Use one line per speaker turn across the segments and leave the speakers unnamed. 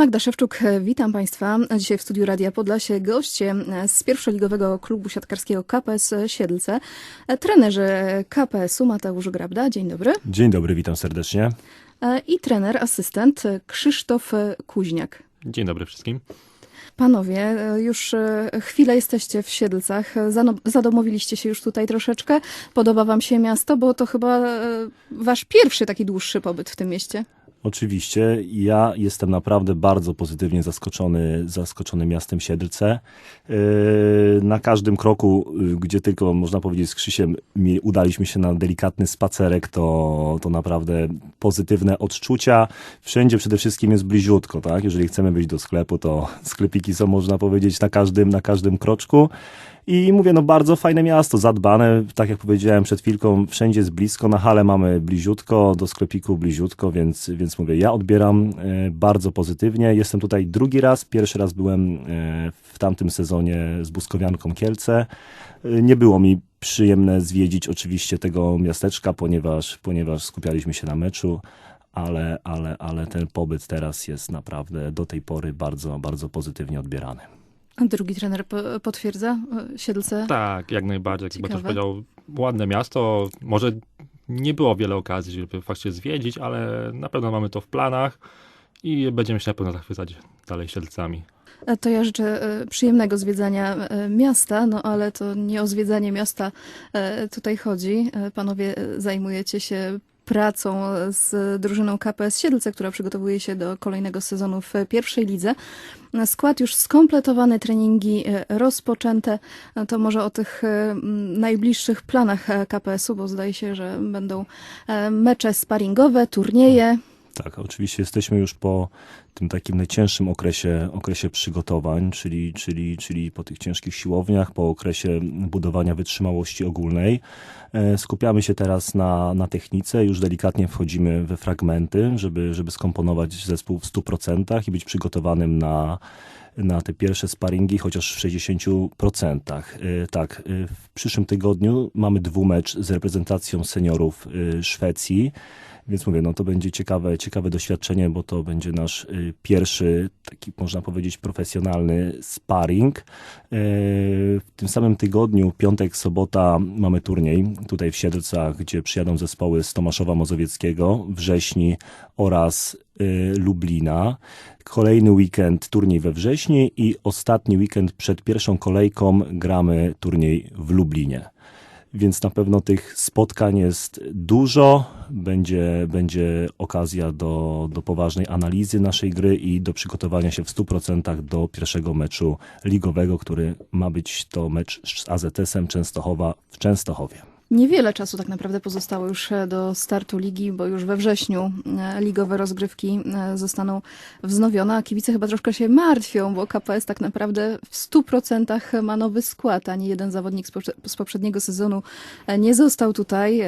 Magda Szewczuk, witam Państwa. Dzisiaj w studiu Radia Podlasie goście z pierwszoligowego klubu siatkarskiego KPS Siedlce, trenerzy KPS-u Mateusz Grabda, dzień dobry,
Dzień dobry, witam serdecznie.
i trener, asystent Krzysztof Kuźniak.
Dzień dobry wszystkim.
Panowie, już chwilę jesteście w Siedlcach, zadomowiliście się już tutaj troszeczkę. Podoba Wam się miasto, bo to chyba e, Wasz pierwszy taki dłuższy pobyt w tym mieście.
Oczywiście, ja jestem naprawdę bardzo pozytywnie zaskoczony, zaskoczony miastem Siedlce. Yy, Na każdym kroku, yy, gdzie tylko można powiedzieć z Krzysiem, udaliśmy się na delikatny spacerek, to, to naprawdę pozytywne odczucia. Wszędzie przede wszystkim jest bliziutko, tak? Jeżeli chcemy wyjść do sklepu, to sklepiki są, można powiedzieć, na każdym, na każdym kroczku. I mówię, no bardzo fajne miasto, zadbane, tak jak powiedziałem przed chwilką, wszędzie jest blisko, na hale mamy bliziutko, do sklepiku bliziutko, więc, więc mówię, ja odbieram e, bardzo pozytywnie. Jestem tutaj drugi raz, pierwszy raz byłem e, w tamtym sezonie z Buskowianką Kielce. E, Nie było mi przyjemne zwiedzić oczywiście tego miasteczka, ponieważ, ponieważ skupialiśmy się na meczu, ale, ale, ale ten pobyt teraz jest naprawdę do tej pory bardzo, bardzo pozytywnie odbierany.
A drugi trener po- potwierdza e, Siedlce?
Tak, jak najbardziej. Jak
Ciekawe.
Mateusz powiedział, ładne miasto. Może nie było wiele okazji, żeby faktycznie zwiedzić, ale na pewno mamy to w planach i będziemy się na pewno zachwycać dalej Siedlcami.
E, To ja życzę e, przyjemnego zwiedzania miasta, no ale to nie o zwiedzanie miasta tutaj chodzi. Panowie zajmujecie się pracą z drużyną KPS Siedlce, która przygotowuje się do kolejnego sezonu w pierwszej lidze. Skład już skompletowany, treningi e, rozpoczęte. E, To może o tych e, najbliższych planach KPS-u, bo zdaje się, że będą mecze sparingowe, turnieje.
Tak, oczywiście jesteśmy już po tym takim najcięższym okresie, okresie przygotowań, czyli, czyli, czyli po tych ciężkich siłowniach, po okresie budowania wytrzymałości ogólnej. E, Skupiamy się teraz na, na technice, już delikatnie wchodzimy we fragmenty, żeby, żeby skomponować zespół w 100% i być przygotowanym na, na te pierwsze sparingi, chociaż w 60%. E, Tak, e, w przyszłym tygodniu mamy dwumecz z reprezentacją seniorów Szwecji. Więc mówię, no to będzie ciekawe, ciekawe doświadczenie, bo to będzie nasz y, pierwszy, taki można powiedzieć, profesjonalny sparring. Y, W tym samym tygodniu, piątek, sobota, mamy turniej tutaj w Siedlcach, gdzie przyjadą zespoły z Tomaszowa Mazowieckiego, Wrześni oraz y, Lublina. Kolejny weekend turniej we wrześniu i ostatni weekend przed pierwszą kolejką gramy turniej w Lublinie więc na pewno tych spotkań jest dużo. Będzie, będzie okazja do, do poważnej analizy naszej gry i do przygotowania się w 100% do pierwszego meczu ligowego, który ma być to mecz z AZS-em Częstochowa w Częstochowie.
Niewiele czasu tak naprawdę pozostało już e, do startu ligi, bo już we wrześniu e, ligowe rozgrywki e, zostaną wznowione, a kibice chyba troszkę się martwią, bo KPS tak naprawdę w 100% ma nowy skład. Ani jeden zawodnik z poprze- z poprzedniego sezonu nie został tutaj.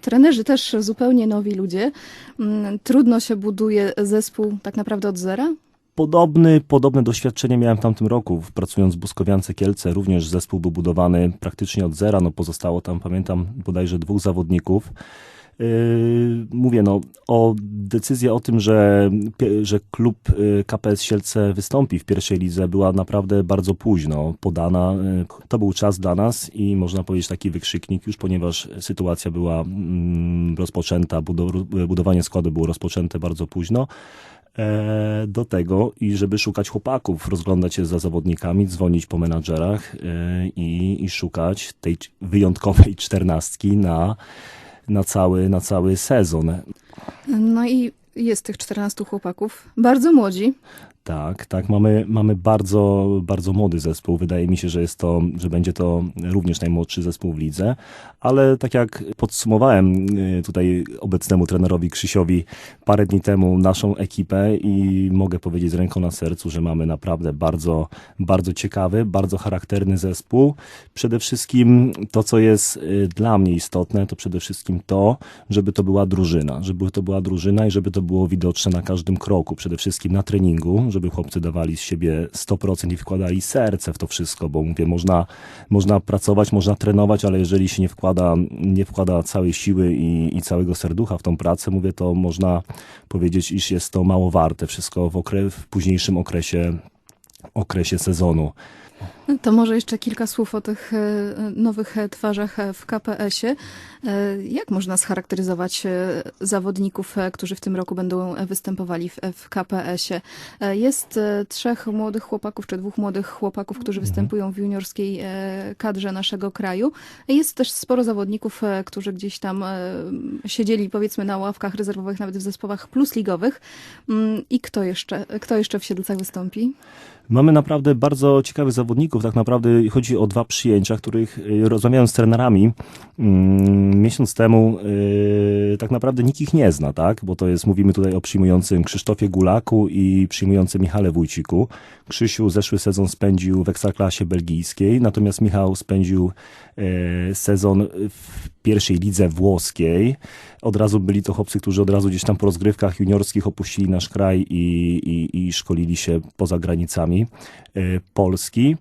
Trenerzy też zupełnie nowi ludzie. Mm, Trudno się buduje zespół tak naprawdę od zera.
Podobny, podobne doświadczenie miałem w tamtym roku, pracując w Buskowiance Kielce. Również zespół był budowany praktycznie od zera. No pozostało tam, pamiętam, bodajże dwóch zawodników. Yy, mówię, no, o decyzja o tym, że, że klub yy, KPS Sielce wystąpi w pierwszej lidze była naprawdę bardzo późno podana. Yy, To był czas dla nas i można powiedzieć taki wykrzyknik już, ponieważ sytuacja była mm, rozpoczęta, budow- budowanie składu było rozpoczęte bardzo późno do tego i żeby szukać chłopaków, rozglądać się za zawodnikami, dzwonić po menadżerach e, i, i szukać tej wyjątkowej czternastki na, na, cały, na cały sezon.
No i jest tych 14 chłopaków, bardzo młodzi.
Tak, tak, mamy, mamy bardzo, bardzo młody zespół. Wydaje mi się, że jest to, że będzie to również najmłodszy zespół w lidze, ale tak jak podsumowałem y, tutaj obecnemu trenerowi Krzysiowi parę dni temu naszą ekipę i mogę powiedzieć z ręką na sercu, że mamy naprawdę bardzo, bardzo ciekawy, bardzo charakterny zespół. Przede wszystkim to, co jest y, dla mnie istotne, to przede wszystkim to, żeby to była drużyna, żeby to była drużyna i żeby to było widoczne na każdym kroku, przede wszystkim na treningu, żeby chłopcy dawali z siebie 100% i wkładali serce w to wszystko, bo mówię, można, można pracować, można trenować, ale jeżeli się nie wkłada, nie wkłada całej siły i, i całego serducha w tą pracę, mówię, to można powiedzieć, iż jest to mało warte wszystko w, okre- w późniejszym okresie, okresie sezonu.
To może jeszcze kilka słów o tych e, nowych e, twarzach e, w KPS-ie. Jak można scharakteryzować zawodników, którzy w tym roku będą występowali w, KPS-ie? Jest trzech młodych chłopaków, czy dwóch młodych chłopaków, którzy występują w juniorskiej kadrze naszego kraju. Jest też sporo zawodników, którzy gdzieś tam siedzieli, powiedzmy, na ławkach rezerwowych, nawet w zespołach plusligowych. Mm, I kto jeszcze, kto jeszcze w Siedlcach wystąpi?
Mamy naprawdę bardzo ciekawych zawodników. Tak naprawdę chodzi o dwa przyjęcia, których y, rozmawiałem z trenerami mm, miesiąc temu. y, Tak naprawdę nikt ich nie zna, tak? Bo to jest, mówimy tutaj o przyjmującym Krzysztofie Gulaku i przyjmującym Michale Wójciku. Krzysiu zeszły sezon spędził w ekstraklasie belgijskiej, natomiast Michał spędził e, sezon w pierwszej lidze włoskiej. Od razu byli to chłopcy, którzy od razu gdzieś tam po rozgrywkach juniorskich opuścili nasz kraj i, i, i szkolili się poza granicami e, Polski.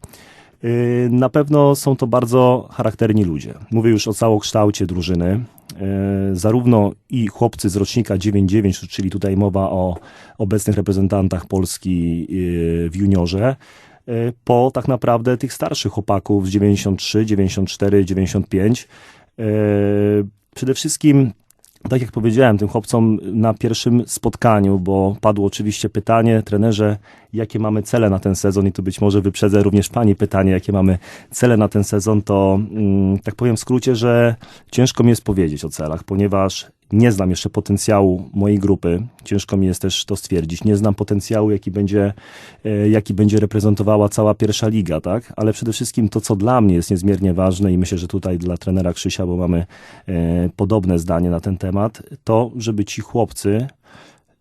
E, Na pewno są to bardzo charakterni ludzie. Mówię już o całokształcie drużyny. E, Zarówno i chłopcy z rocznika 9-9, czyli tutaj mowa o obecnych reprezentantach Polski e, w juniorze, po tak naprawdę tych starszych chłopaków z 93, 94, 95. E, Przede wszystkim, tak jak powiedziałem tym chłopcom na pierwszym spotkaniu, bo padło oczywiście pytanie, trenerze, jakie mamy cele na ten sezon i tu być może wyprzedzę również Pani pytanie, jakie mamy cele na ten sezon, to mm, tak powiem w skrócie, że ciężko mi jest powiedzieć o celach, ponieważ nie znam jeszcze potencjału mojej grupy. Ciężko mi jest też to stwierdzić. Nie znam potencjału, jaki będzie, e, jaki będzie reprezentowała cała pierwsza liga, tak? Ale przede wszystkim to, co dla mnie jest niezmiernie ważne i myślę, że tutaj dla trenera Krzysia, bo mamy e, podobne zdanie na ten temat, to, żeby ci chłopcy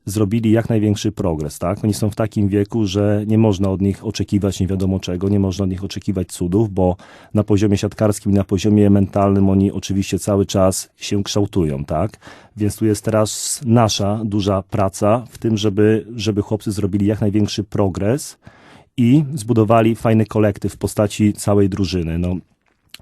zrobili jak największy progres, tak? Oni są w takim wieku, że nie można od nich oczekiwać nie wiadomo czego, nie można od nich oczekiwać cudów, bo na poziomie siatkarskim, na poziomie mentalnym oni oczywiście cały czas się kształtują, tak? Więc tu jest teraz nasza duża praca w tym, żeby, żeby chłopcy zrobili jak największy progres i zbudowali fajny kolektyw w postaci całej drużyny. No,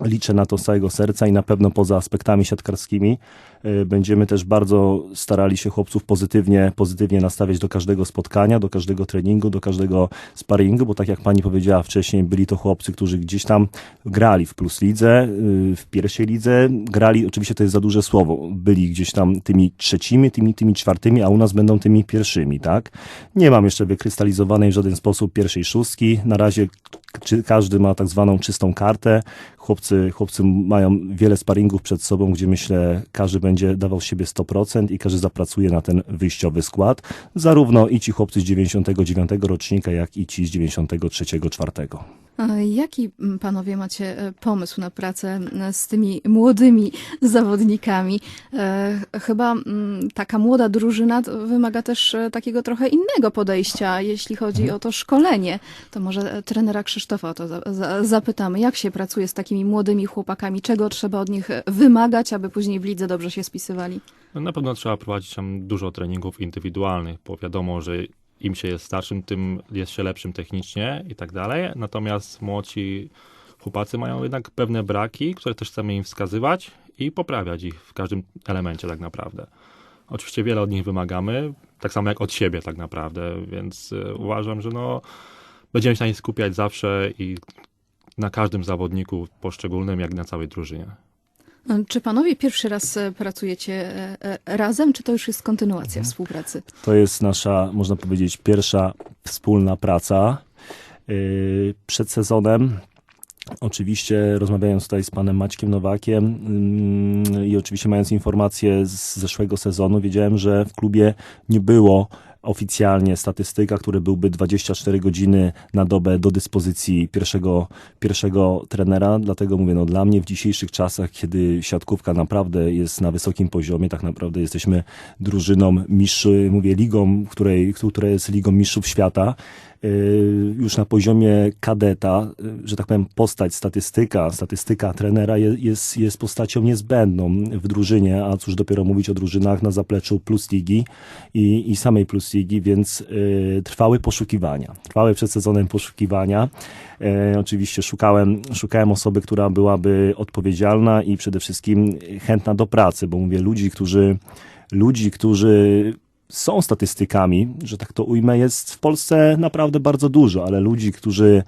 liczę na to z całego serca i na pewno poza aspektami siatkarskimi y, będziemy też bardzo starali się chłopców pozytywnie, pozytywnie nastawiać do każdego spotkania, do każdego treningu, do każdego sparingu, bo tak jak pani powiedziała wcześniej, byli to chłopcy, którzy gdzieś tam grali w plus lidze, y, w pierwszej lidze, grali, oczywiście to jest za duże słowo, byli gdzieś tam tymi trzecimi, tymi, tymi czwartymi, a u nas będą tymi pierwszymi, tak? Nie mam jeszcze wykrystalizowanej w żaden sposób pierwszej szóstki, na razie czy każdy ma tak zwaną czystą kartę. Chłopcy, chłopcy mają wiele sparingów przed sobą, gdzie myślę, każdy będzie dawał siebie 100% i każdy zapracuje na ten wyjściowy skład. Zarówno i ci chłopcy z 99 rocznika, jak i ci z 93, 4.
A Jaki m, panowie macie e, pomysł na pracę e, z tymi młodymi zawodnikami? E, Chyba m, taka młoda drużyna wymaga też e, takiego trochę innego podejścia, jeśli chodzi o to szkolenie. To może e, trenera Krzysztofa o to za, za, zapytamy. Jak się pracuje z takimi młodymi chłopakami? Czego trzeba od nich e, wymagać, aby później w lidze dobrze się spisywali?
No, na pewno trzeba prowadzić tam dużo treningów indywidualnych, bo wiadomo, że im się jest starszym, tym jest się lepszym technicznie i tak dalej. Natomiast młodzi chłopacy mają jednak pewne braki, które też chcemy im wskazywać i poprawiać ich w każdym elemencie tak naprawdę. Oczywiście wiele od nich wymagamy, tak samo jak od siebie tak naprawdę, więc y, uważam, że no, będziemy się na nich skupiać zawsze i na każdym zawodniku poszczególnym, jak na całej drużynie.
Czy panowie pierwszy raz e, pracujecie e, e, razem, czy to już jest kontynuacja współpracy?
To jest nasza, można powiedzieć, pierwsza wspólna praca. Przed sezonem Oczywiście rozmawiając tutaj z panem Maćkiem Nowakiem mm, i oczywiście mając informacje z zeszłego sezonu, wiedziałem, że w klubie nie było oficjalnie statystyka, który byłby 24 godziny na dobę do dyspozycji pierwszego, pierwszego trenera. Dlatego mówię, no dla mnie w dzisiejszych czasach, kiedy siatkówka naprawdę jest na wysokim poziomie, tak naprawdę jesteśmy drużyną mistrzów, mówię ligą, której, która jest ligą mistrzów świata, już na poziomie kadeta, y, że tak powiem, postać, statystyka, statystyka trenera je- jest, jest postacią niezbędną w drużynie, a cóż dopiero mówić o drużynach na zapleczu Plus Ligi i, i samej Plus Ligi, więc y, trwały poszukiwania. Trwały przed sezonem poszukiwania. Oczywiście szukałem, szukałem osoby, która byłaby odpowiedzialna i przede wszystkim chętna do pracy, bo mówię, ludzi, którzy, ludzi, którzy są statystykami, że tak to ujmę, jest w Polsce naprawdę bardzo dużo, ale ludzi, którzy,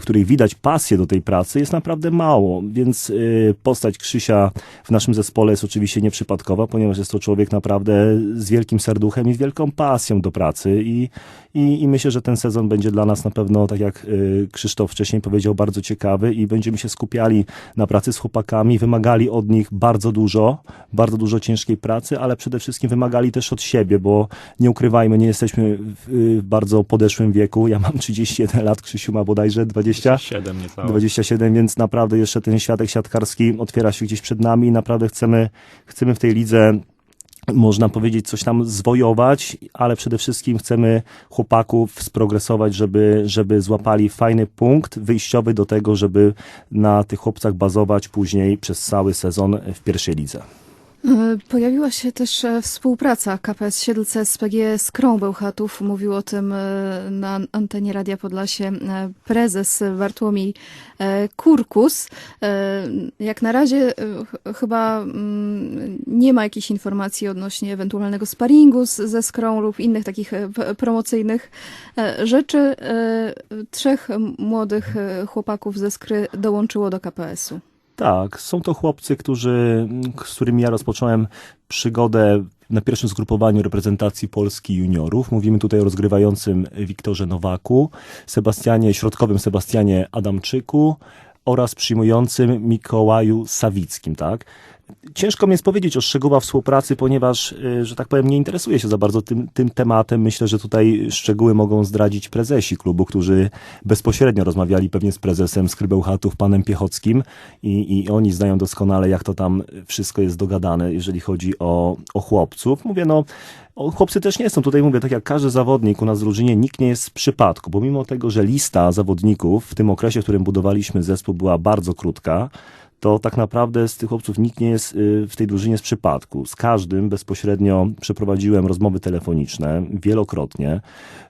których widać pasję do tej pracy jest naprawdę mało, więc y, postać Krzysia w naszym zespole jest oczywiście nieprzypadkowa, ponieważ jest to człowiek naprawdę z wielkim serduchem i z wielką pasją do pracy i, i, i myślę, że ten sezon będzie dla nas na pewno, tak jak y, Krzysztof wcześniej powiedział, bardzo ciekawy i będziemy się skupiali na pracy z chłopakami, wymagali od nich bardzo dużo, bardzo dużo ciężkiej pracy, ale przede wszystkim wymagali też od siebie, bo nie ukrywajmy, nie jesteśmy y, w bardzo podeszłym wieku. Ja mam 31 lat, Krzysiu ma bodajże 20.
7 niecałe.
27, więc naprawdę jeszcze ten światek siatkarski otwiera się gdzieś przed nami i naprawdę chcemy, chcemy w tej lidze można powiedzieć, coś tam zwojować, ale przede wszystkim chcemy chłopaków sprogresować, żeby, żeby złapali fajny punkt wyjściowy do tego, żeby na tych chłopcach bazować później przez cały sezon w pierwszej lidze.
E, Pojawiła się też e, współpraca KPS Siedlce z PG Skrą Bełchatów. Mówił o tym e, na antenie Radia Podlasie prezes Bartłomiej Kurkus. Jak na razie ch- chyba mm, nie ma jakichś informacji odnośnie ewentualnego sparingu ze Skrą lub innych takich promocyjnych rzeczy. Trzech młodych chłopaków ze Skry dołączyło do KPS-u.
Tak, są to chłopcy, którzy, z którymi ja rozpocząłem przygodę na pierwszym zgrupowaniu reprezentacji Polski juniorów. Mówimy tutaj o rozgrywającym Wiktorze Nowaku, Sebastianie, środkowym Sebastianie Adamczyku oraz przyjmującym Mikołaju Sawickim, tak? Ciężko mi jest powiedzieć o szczegółach współpracy, ponieważ, y, że tak powiem, nie interesuję się za bardzo tym, tym tematem. Myślę, że tutaj szczegóły mogą zdradzić prezesi klubu, którzy bezpośrednio rozmawiali pewnie z prezesem Skrybełchatów, panem Piechockim i, i oni znają doskonale, jak to tam wszystko jest dogadane, jeżeli chodzi o, o chłopców. Mówię, no, chłopcy też nie są. Tutaj mówię, tak jak każdy zawodnik u nas w drużynie, nikt nie jest z przypadku, bo mimo tego, że lista zawodników w tym okresie, w którym budowaliśmy zespół, była bardzo krótka, to tak naprawdę z tych chłopców nikt nie jest y, w tej drużynie z przypadku. Z każdym bezpośrednio przeprowadziłem rozmowy telefoniczne wielokrotnie.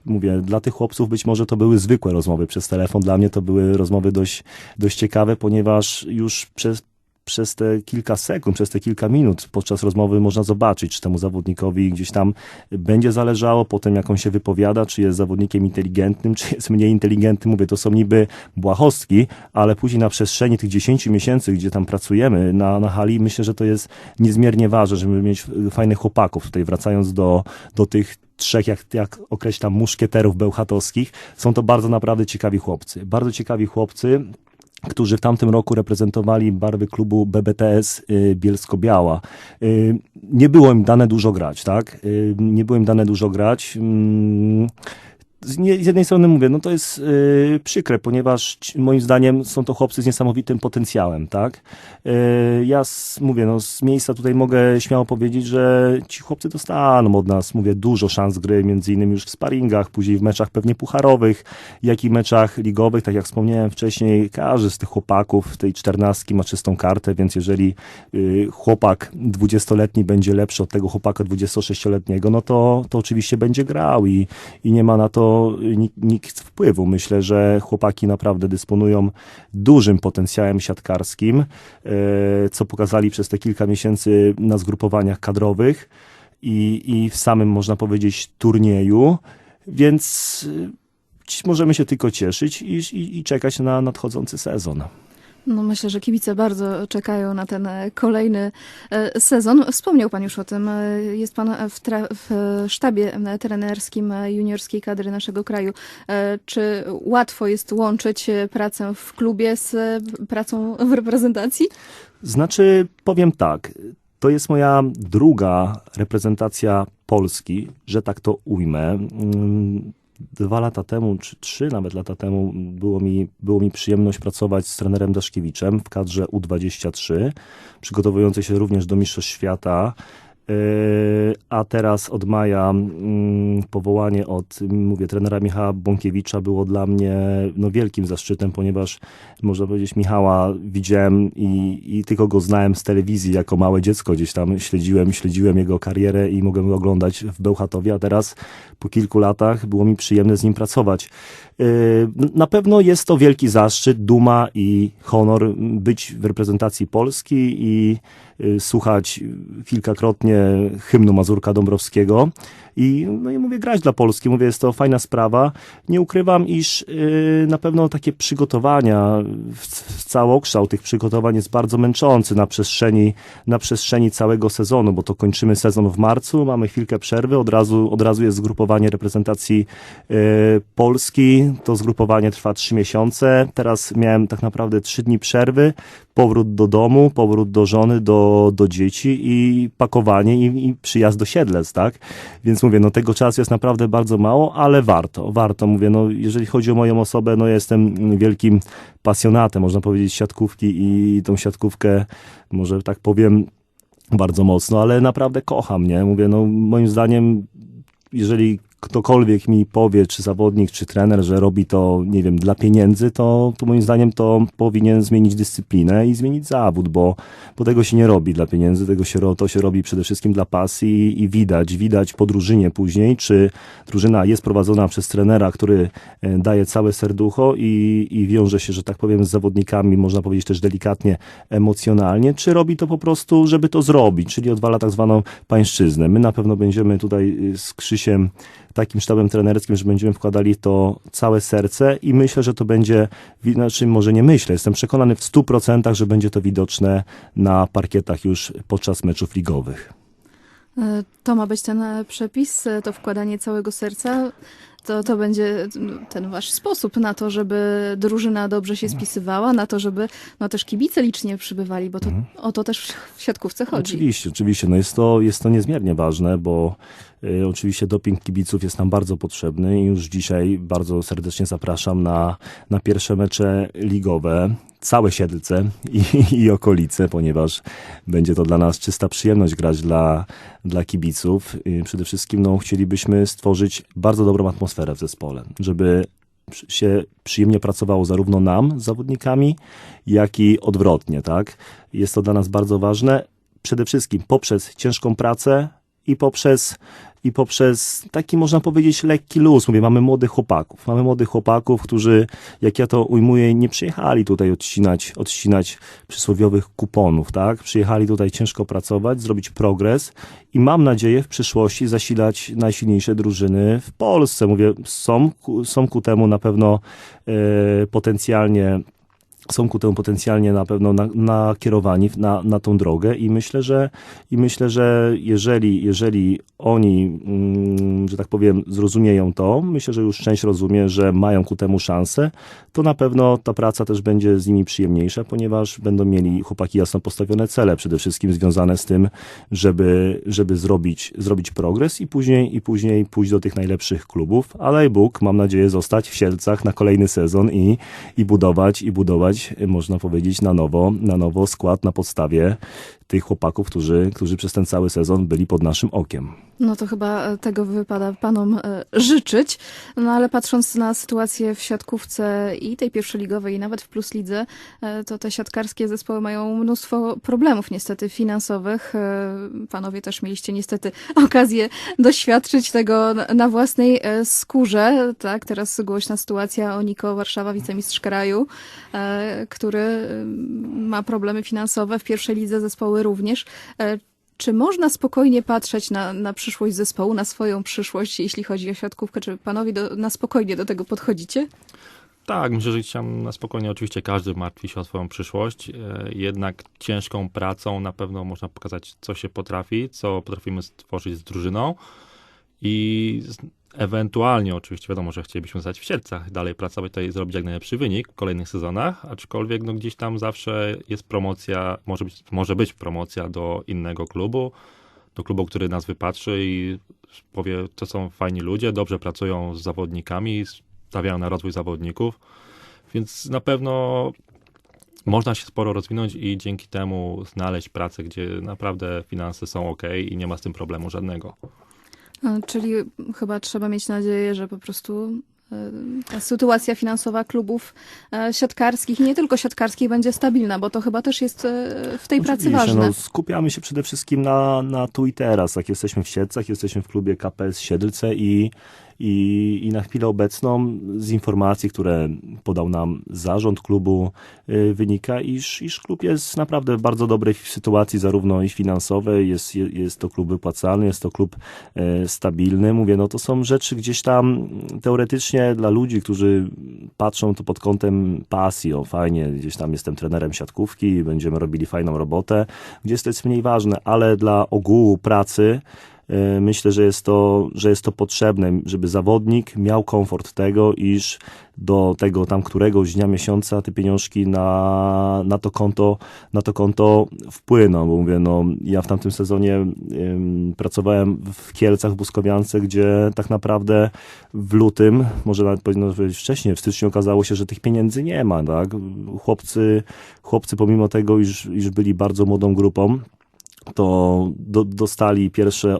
Mówię, dla tych chłopców być może to były zwykłe rozmowy przez telefon, dla mnie to były rozmowy dość, dość ciekawe, ponieważ już przez przez te kilka sekund, przez te kilka minut podczas rozmowy można zobaczyć, czy temu zawodnikowi gdzieś tam będzie zależało potem, jak on się wypowiada, czy jest zawodnikiem inteligentnym, czy jest mniej inteligentnym. Mówię, to są niby błahostki, ale później na przestrzeni tych 10 miesięcy, gdzie tam pracujemy na, na hali, myślę, że to jest niezmiernie ważne, żeby mieć fajnych chłopaków. Tutaj wracając do, do tych trzech, jak, jak określam, muszkieterów bełchatowskich, są to bardzo naprawdę ciekawi chłopcy. Bardzo ciekawi chłopcy, którzy w tamtym roku reprezentowali barwy klubu BBTS y, Bielsko-Biała. Y, Nie było im dane dużo grać, tak? Y, Nie było im dane dużo grać. Z, jednej strony mówię, no to jest y, przykre, ponieważ moim zdaniem są to chłopcy z niesamowitym potencjałem, tak? Y, ja z, mówię, no z miejsca tutaj mogę śmiało powiedzieć, że ci chłopcy dostaną od nas, mówię, dużo szans gry, między innymi już w sparingach, później w meczach pewnie pucharowych, jak i meczach ligowych, tak jak wspomniałem wcześniej, każdy z tych chłopaków tej czternastki ma czystą kartę, więc jeżeli y, chłopak dwudziestoletni będzie lepszy od tego chłopaka 26-letniego, no to, to oczywiście będzie grał i, i nie ma na to nikt, wpływu. Myślę, że chłopaki naprawdę dysponują dużym potencjałem siatkarskim, e, co pokazali przez te kilka miesięcy na zgrupowaniach kadrowych i, i w samym, można powiedzieć, turnieju, więc dziś możemy się tylko cieszyć i, i, i czekać na nadchodzący sezon.
No myślę, że kibice bardzo czekają na ten e, kolejny e, sezon. Wspomniał Pan już o tym. e, Jest Pan w, w sztabie trenerskim juniorskiej kadry naszego kraju. Czy łatwo jest łączyć pracę w klubie z pracą w reprezentacji?
Znaczy, powiem tak, to jest moja druga reprezentacja Polski, że tak to ujmę. Dwa lata temu, czy trzy nawet lata temu, było mi, było mi przyjemność pracować z trenerem Daszkiewiczem w kadrze U23, przygotowującej się również do Mistrzostw Świata A teraz od maja mm, powołanie od, mówię, trenera Michała Bąkiewicza było dla mnie no, wielkim zaszczytem, ponieważ można powiedzieć Michała widziałem i, i tylko go znałem z telewizji jako małe dziecko. Gdzieś tam śledziłem, śledziłem jego karierę i mogłem go oglądać w Bełchatowie, a teraz po kilku latach było mi przyjemne z nim pracować. Yy, Na pewno jest to wielki zaszczyt, duma i honor być w reprezentacji Polski i y, słuchać kilkakrotnie hymnu Mazurka Dąbrowskiego i, no i mówię, grać dla Polski. Mówię, jest to fajna sprawa. Nie ukrywam, iż y, na pewno takie przygotowania, w, w całokształt tych przygotowań jest bardzo męczący na przestrzeni, na przestrzeni całego sezonu, bo to kończymy sezon w marcu, mamy chwilkę przerwy, od razu, od razu jest zgrupowanie reprezentacji y, Polski. To zgrupowanie trwa trzy miesiące. Teraz miałem tak naprawdę trzy dni przerwy, powrót do domu, powrót do żony, do, do dzieci i pakowanie i, i przyjazd do Siedlec, tak? Więc mówię, no tego czasu jest naprawdę bardzo mało, ale warto, warto. Mówię, no jeżeli chodzi o moją osobę, no jestem wielkim pasjonatem, można powiedzieć, siatkówki i tą siatkówkę, może tak powiem, bardzo mocno, ale naprawdę kocham, nie? Mówię, no moim zdaniem, jeżeli ktokolwiek mi powie, czy zawodnik, czy trener, że robi to, nie wiem, dla pieniędzy, to, to moim zdaniem to powinien zmienić dyscyplinę i zmienić zawód, bo, bo tego się nie robi dla pieniędzy, tego się, to się robi przede wszystkim dla pasji i widać, widać po drużynie później, czy drużyna jest prowadzona przez trenera, który e, daje całe serducho i, i wiąże się, że tak powiem, z zawodnikami, można powiedzieć też delikatnie, emocjonalnie, czy robi to po prostu, żeby to zrobić, czyli odwala tak zwaną pańszczyznę. My na pewno będziemy tutaj y, z Krzysiem takim sztabem trenerskim, że będziemy wkładali to całe serce i myślę, że to będzie, znaczy może nie myślę, jestem przekonany w 100%, że będzie to widoczne na parkietach już podczas meczów ligowych.
E, To ma być ten e, przepis, e, to wkładanie całego serca. To, to będzie ten wasz sposób na to, żeby drużyna dobrze się spisywała, na to, żeby no, też kibice licznie przybywali, bo to o to też w siatkówce chodzi.
Oczywiście, oczywiście. No jest, to, jest to niezmiernie ważne, bo oczywiście doping kibiców jest nam bardzo potrzebny i już dzisiaj bardzo serdecznie zapraszam na, na pierwsze mecze ligowe. Całe Siedlce i, i okolice, ponieważ będzie to dla nas czysta przyjemność grać dla, dla kibiców. Y, Przede wszystkim no, chcielibyśmy stworzyć bardzo dobrą atmosferę w zespole, żeby się przyjemnie pracowało zarówno nam, zawodnikami, jak i odwrotnie, tak? Jest to dla nas bardzo ważne, przede wszystkim poprzez ciężką pracę i poprzez, i poprzez taki, można powiedzieć, lekki luz. Mówię, mamy młodych chłopaków. Mamy młodych chłopaków, którzy, jak ja to ujmuję, nie przyjechali tutaj odcinać, odcinać przysłowiowych kuponów, tak? Przyjechali tutaj ciężko pracować, zrobić progres i mam nadzieję w przyszłości zasilać najsilniejsze drużyny w Polsce. Mówię, są, są ku temu na pewno e, potencjalnie są ku temu potencjalnie na pewno na- nakierowani na, na tą drogę i myślę, że i myślę, że jeżeli, jeżeli oni, mm, że tak powiem, zrozumieją to, myślę, że już część rozumie, że mają ku temu szansę, to na pewno ta praca też będzie z nimi przyjemniejsza, ponieważ będą mieli chłopaki jasno postawione cele, przede wszystkim związane z tym, żeby, żeby zrobić, zrobić progres i później, i później pójść do tych najlepszych klubów, a daj Bóg, mam nadzieję, zostać w Sielcach na kolejny sezon i, i budować, i budować, można powiedzieć, na nowo, na nowo skład na podstawie tych chłopaków, którzy, którzy przez ten cały sezon byli pod naszym okiem.
No to chyba e, tego wypada panom e, życzyć. No ale patrząc na sytuację w siatkówce i tej pierwszoligowej, i nawet w Plus Lidze, e, to te siatkarskie zespoły mają mnóstwo problemów niestety finansowych. Panowie też mieliście niestety okazję doświadczyć tego na- własnej skórze. Tak, teraz głośna sytuacja Oniko Warszawa, wicemistrz kraju, który ma problemy finansowe. W pierwszej lidze zespoły również. E, czy można spokojnie patrzeć na, na przyszłość zespołu, na swoją przyszłość, jeśli chodzi o siatkówkę? Czy panowie do, na spokojnie do tego podchodzicie?
Tak, myślę, że chciałem na spokojnie, oczywiście każdy martwi się o swoją przyszłość, e, jednak ciężką pracą na pewno można pokazać, co się potrafi, co potrafimy stworzyć z drużyną i ewentualnie oczywiście wiadomo, że chcielibyśmy zostać w Siercach, dalej pracować tutaj i zrobić jak najlepszy wynik w kolejnych sezonach, aczkolwiek no, gdzieś tam zawsze jest promocja, może być, może być promocja do innego klubu, do klubu, który nas wypatrzy i powie, to są fajni ludzie, dobrze pracują z zawodnikami, stawiają na rozwój zawodników, więc na pewno można się sporo rozwinąć i dzięki temu znaleźć pracę, gdzie naprawdę finanse są ok i nie ma z tym problemu żadnego.
Czyli chyba trzeba mieć nadzieję, że po prostu e, ta sytuacja finansowa klubów e, siatkarskich, nie tylko siatkarskich, będzie stabilna, bo to chyba też jest e, w tej pracy
Oczywiście,
ważne.
No, skupiamy się przede wszystkim na, na tu i teraz. Jak jesteśmy w Siedlcach, jesteśmy w klubie KPS Siedlce i, i, i na chwilę obecną z informacji, które podał nam zarząd klubu y, wynika, iż, iż klub jest naprawdę w bardzo dobrej sytuacji, zarówno i finansowej, jest, je- jest to klub wypłacalny, jest to klub e, stabilny. Mówię, no to są rzeczy gdzieś tam teoretycznie dla ludzi, którzy patrzą to pod kątem pasji, o fajnie, gdzieś tam jestem trenerem siatkówki, będziemy robili fajną robotę, gdzieś to jest mniej ważne, ale dla ogółu pracy myślę, że jest to, że jest to potrzebne, żeby zawodnik miał komfort tego, iż do tego tam któregoś dnia miesiąca te pieniążki na, na to konto, na to konto wpłyną, bo mówię, no ja w tamtym sezonie ym, pracowałem w Kielcach, w Buskowiance, gdzie tak naprawdę w lutym, może nawet powinno powiedzieć wcześniej, w styczniu okazało się, że tych pieniędzy nie ma, tak? Chłopcy, chłopcy pomimo tego, iż, iż byli bardzo młodą grupą, to do, dostali pierwsze,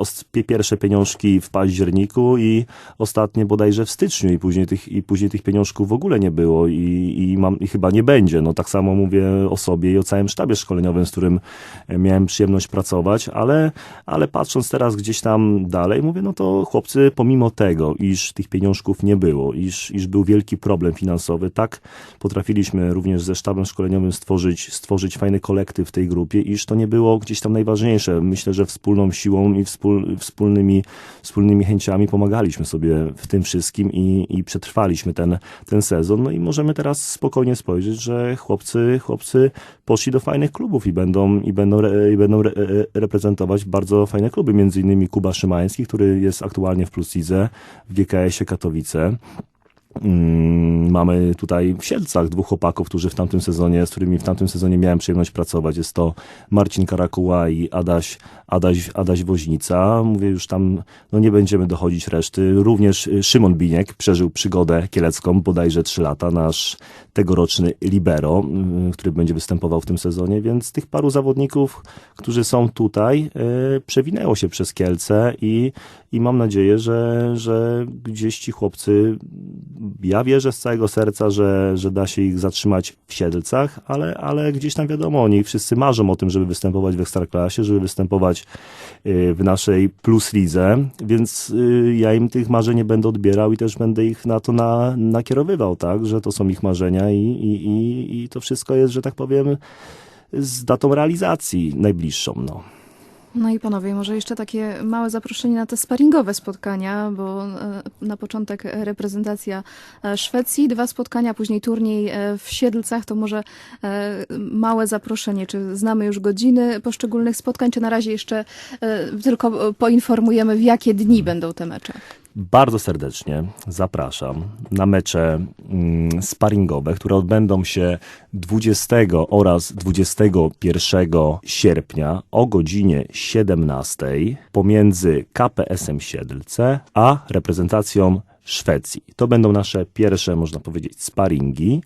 pierwsze pieniążki w październiku i ostatnie bodajże w styczniu i później tych, i później tych pieniążków w ogóle nie było i, i, mam, i chyba nie będzie. No tak samo mówię o sobie i o całym sztabie szkoleniowym, z którym e, miałem przyjemność pracować, ale, ale patrząc teraz gdzieś tam dalej, mówię, no to chłopcy pomimo tego, iż tych pieniążków nie było, iż, iż był wielki problem finansowy, tak potrafiliśmy również ze sztabem szkoleniowym stworzyć, stworzyć fajny kolektyw w tej grupie, iż to nie było gdzieś tam najważniejsze. Myślę, że wspólną siłą i wspól, wspólnymi, wspólnymi chęciami pomagaliśmy sobie w tym wszystkim i, i przetrwaliśmy ten, ten sezon. No i możemy teraz spokojnie spojrzeć, że chłopcy, chłopcy poszli do fajnych klubów i będą, i będą, i będą re, reprezentować bardzo fajne kluby, między innymi Kuba Szymański, który jest aktualnie w Plus Lidze, w GKS-ie Katowice. Mm, Mamy tutaj w Siedlcach dwóch chłopaków, którzy w tamtym sezonie, z którymi w tamtym sezonie miałem przyjemność pracować. Jest to Marcin Karakuła i Adaś, Adaś, Adaś Woźnica. Mówię już tam, no nie będziemy dochodzić reszty. Również y, Szymon Biniek przeżył przygodę kielecką, bodajże trzy lata, nasz tegoroczny libero, y, który będzie występował w tym sezonie, więc tych paru zawodników, którzy są tutaj, y, przewinęło się przez Kielce i, i mam nadzieję, że, że gdzieś ci chłopcy ja wierzę z całego serca, że, że da się ich zatrzymać w Siedlcach, ale, ale gdzieś tam wiadomo, oni wszyscy marzą o tym, żeby występować w Ekstraklasie, żeby występować y, w naszej Plus Lidze, więc y, ja im tych marzeń nie będę odbierał i też będę ich na to na, nakierowywał, tak, że to są ich marzenia i, i, i, i to wszystko jest, że tak powiem, z datą realizacji najbliższą, no.
No i panowie, może jeszcze takie małe zaproszenie na te sparingowe spotkania, bo e, na początek reprezentacja e, Szwecji, dwa spotkania, później turniej e, w Siedlcach, to może małe zaproszenie. Czy znamy już godziny poszczególnych spotkań, czy na razie jeszcze tylko poinformujemy, w jakie dni będą te mecze?
Bardzo serdecznie zapraszam na mecze mm, sparingowe, które odbędą się 20 oraz 21 sierpnia o godzinie 17 pomiędzy KPS-em Siedlce a reprezentacją Szwecji. To będą nasze pierwsze, można powiedzieć, sparingi.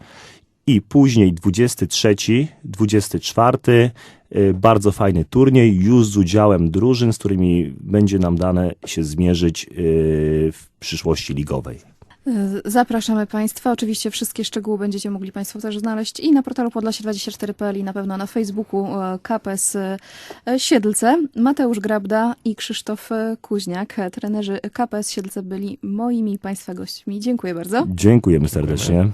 I później 23, 24, y, bardzo fajny turniej, już z udziałem drużyn, z którymi będzie nam dane się zmierzyć y, w przyszłości ligowej.
Zapraszamy Państwa. Oczywiście wszystkie szczegóły będziecie mogli Państwo też znaleźć i na portalu podlasie24.pl i na pewno na Facebooku e, KPS e, Siedlce. Mateusz Grabda i Krzysztof e, Kuźniak, trenerzy KPS Siedlce byli moimi Państwa gośćmi. Dziękuję bardzo.
Dziękujemy serdecznie.